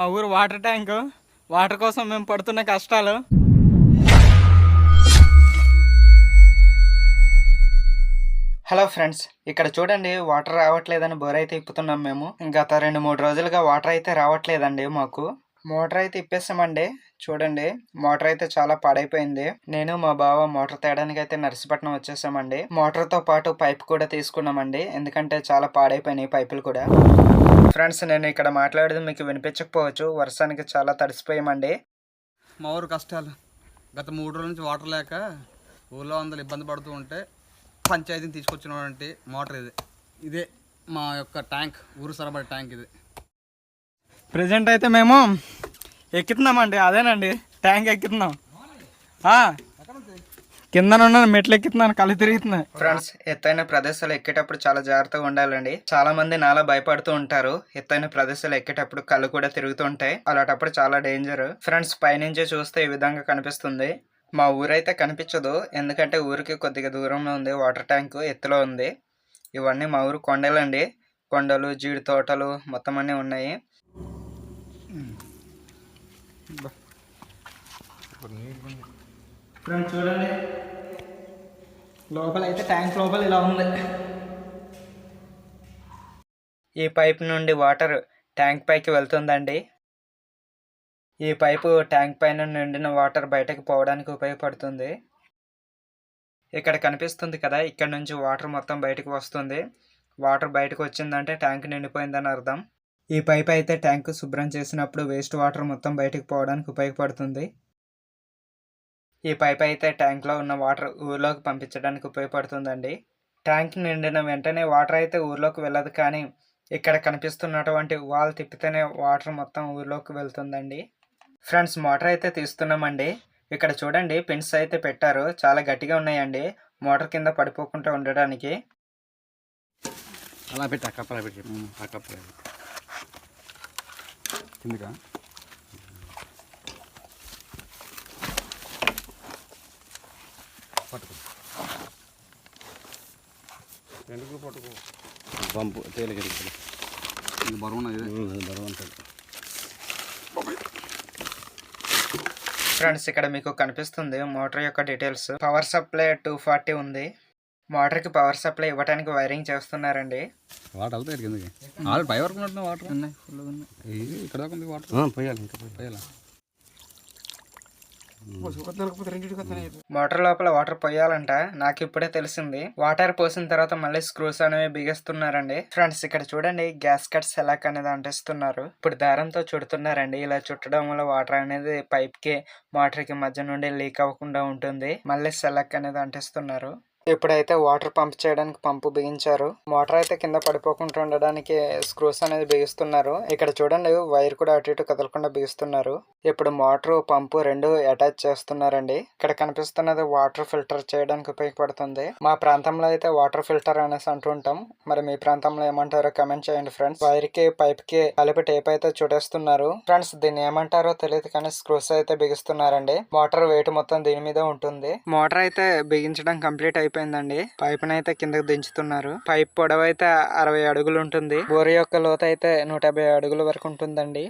మా ఊరు water tank. Water కోసం మేము పడుతున్న కష్టాలు. హలో ఫ్రెండ్స్ ఇక్కడ చూడండి వాటర్ రావట్లేదని బోర్ అయితే ఇప్పుతున్నాం మేము. గత రెండు మూడు రోజులుగా వాటర్ అయితే రావట్లేదండి మాకు. మోటార్ అయితే ఇప్పేసామండి చూడండి మోటార్ అయితే చాలా పాడైపోయింది. నేను మా బావ మోటార్ తేయడానికి అయితే నర్సీపట్నం వచ్చేసామండి. మోటార్తో పాటు పైప్ కూడా తీసుకున్నామండి. ఎందుకంటే చాలా పాడైపోయినాయి పైపులు కూడా. ఫ్రెండ్స్ నేను ఇక్కడ మాట్లాడేది మీకు వినిపించకపోవచ్చు. వర్షానికి చాలా తడిసిపోయామండి. మా ఊరు కష్టాలు. గత మూడు రోజుల నుంచి వాటర్ లేక ఊళ్ళో అందరూ ఇబ్బంది పడుతూ ఉంటే పంచాయతీని తీసుకొచ్చినటువంటి మోటార్ ఇది. ఇదే మా యొక్క ట్యాంక్ ఊరు సరబడి ట్యాంక్ ఇది. ప్రజెంట్ అయితే మేము ఎక్కుతున్నామండి. అదేనండి ట్యాంక్ ఎక్కుతున్నాం. ఆ, కిందనున్న మెట్లు ఎక్కుతున్నాను కళ్ళు తిరుగుతున్నాయి ఫ్రెండ్స్ ఎత్తైన ప్రదేశాలు ఎక్కేటప్పుడు చాలా జాగ్రత్తగా ఉండాలండి. చాలా మంది నాలా భయపడుతూ ఉంటారు. ఎత్తైన ప్రదేశాలు ఎక్కేటప్పుడు కళ్ళు కూడా తిరుగుతూ ఉంటాయి. అలాంటప్పుడు చాలా డేంజర్ ఫ్రెండ్స్ పైనుంచి చూస్తే ఈ విధంగా కనిపిస్తుంది. మా ఊరైతే కనిపించదు. ఎందుకంటే ఊరికి కొద్దిగా దూరంలో ఉంది. వాటర్ ట్యాంక్ ఎత్తులో ఉంది. ఇవన్నీ మా ఊరు కొండలండి. కొండలు జీడి తోటలు మొత్తం అన్నీ ఉన్నాయి. ఫ్రెండ్స్ చూడండి. లోపల అయితే ట్యాంక్ లోపల ఇలా ఉంది. ఈ పైప్ నుండి వాటర్ ట్యాంక్ పైకి వెళ్తుందండి. ఈ పైపు ట్యాంక్ పైన నిండిన వాటర్ బయటకు పోవడానికి ఉపయోగపడుతుంది. ఇక్కడ కనిపిస్తుంది కదా ఇక్కడ నుంచి వాటర్ మొత్తం బయటకు వస్తుంది. వాటర్ బయటకు వచ్చిందంటే ట్యాంక్ నిండిపోయిందని అర్థం. ఈ పైప్ అయితే ట్యాంక్ శుభ్రం చేసినప్పుడు వేస్ట్ వాటర్ మొత్తం బయటకు పోవడానికి ఉపయోగపడుతుంది. ఈ పైప్ అయితే ట్యాంక్లో ఉన్న వాటర్ ఊర్లోకి పంపించడానికి ఉపయోగపడుతుందండి. ట్యాంక్ నిండిన వెంటనే వాటర్ అయితే ఊర్లోకి వెళ్ళదు కానీ ఇక్కడ కనిపిస్తున్నటువంటి వాల్ తిప్పితేనే వాటర్ మొత్తం ఊర్లోకి వెళ్తుందండి. ఫ్రెండ్స్ మోటార్ అయితే తీస్తున్నామండి. ఇక్కడ చూడండి పిన్స్ అయితే పెట్టారు. చాలా గట్టిగా ఉన్నాయండి. మోటార్ కింద పడిపోకుండా ఉండడానికి. అలా పెట్టి ఆ కప్పలా పెట్టి ఆ కప్పలా పట్టుకో? ఎందుకు పట్టుకో పంపు బరువు బరువు ఉంటుంది ఫ్రెండ్స్ ఇక్కడ మీకు కనిపిస్తుంది మోటార్ యొక్క details. Power supply two forty ఉంది. మోటార్కి పవర్ సప్లై ఇవ్వడానికి వైరింగ్ చేస్తున్నారండి. వాటర్ వెళ్తాయి కిందకి. ఆల్రెడీ పై వరకు ఉన్నట్టు వాటర్ ఉన్నాయి ఫుల్ ఉన్నాయి. ఇక్కడ దాకా ఉంది వాటర్ పోయాలి ఇంకా పోయాలి? మోటార్ లోపల వాటర్ పోయాలంట. నాకు ఇప్పుడే తెలిసింది. వాటర్ పోసిన తర్వాత మళ్ళీ స్క్రూస్ అనేవి బిగిస్తున్నారండి. ఫ్రెండ్స్ ఇక్కడ చూడండి గ్యాస్ కట్ ఎలా అనేది అంటిస్తున్నారు. ఇప్పుడు దారంతో చుడుతున్నారండి. ఇలా చుట్టడం వల్ల వాటర్ అనేది పైప్కి మోటార్కి మధ్య నుండి లీక్ అవ్వకుండా ఉంటుంది. మళ్ళీ సెలక్ అనేది అంటిస్తున్నారు. ఇప్పుడైతే వాటర్ పంప్ చేయడానికి పంపు బిగించారు మోటార్ అయితే కింద పడిపోకుండా ఉండడానికి స్క్రూస్ అనేది బిగిస్తున్నారు. ఇక్కడ చూడండి వైర్ కూడా అటు ఇటు కదలకుండా బిగిస్తున్నారు. ఇప్పుడు మోటార్ పంపు రెండు అటాచ్ చేస్తున్నారండి. ఇక్కడ కనిపిస్తున్నది వాటర్ ఫిల్టర్ చేయడానికి ఉపయోగపడుతుంది. మా ప్రాంతంలో అయితే వాటర్ ఫిల్టర్ అనేసి అంటుంటాం మరి మీ ప్రాంతంలో ఏమంటారో కమెంట్ చేయండి ఫ్రెండ్స్. వైర్కి పైప్కి కలిపి టేప్ అయితే చుట్టేస్తున్నారు. ఫ్రెండ్స్ దీన్ని ఏమంటారో తెలియదు కానీ స్క్రూస్ అయితే బిగిస్తున్నారండి. మోటార్ వెయిట్ మొత్తం దీని మీద ఉంటుంది. మోటార్ అయితే బిగించడం కంప్లీట్ అయిపోయిందండి పైప్ అయితే కిందకి దించుతున్నారు. పైప్ పొడవు అయితే అరవై అడుగులు ఉంటుంది బోర్ యొక్క లోతు అయితే నూట అడుగుల వరకు ఉంటుందండి.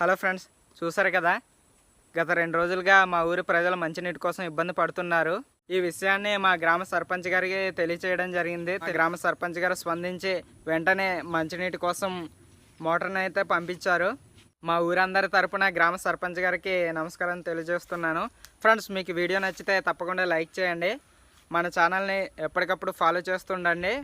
హలో ఫ్రెండ్స్ చూసారు కదా? గత రెండు రోజులుగా మా ఊరి ప్రజలు మంచినీటి కోసం ఇబ్బంది పడుతున్నారు. ఈ విషయాన్ని మా గ్రామ సర్పంచ్ గారికి తెలియచేయడం జరిగింది. గ్రామ సర్పంచ్ గారు స్పందించి వెంటనే మంచినీటి కోసం మోటార్ని అయితే పంపించారు. మా ఊరందరి తరపున గ్రామ సర్పంచ్ గారికి నమస్కారం తెలియజేస్తున్నాను. ఫ్రెండ్స్ మీకు వీడియో నచ్చితే తప్పకుండా లైక్ చేయండి. మన ఛానల్ని ఎప్పటికప్పుడు ఫాలో చేస్తుండండి.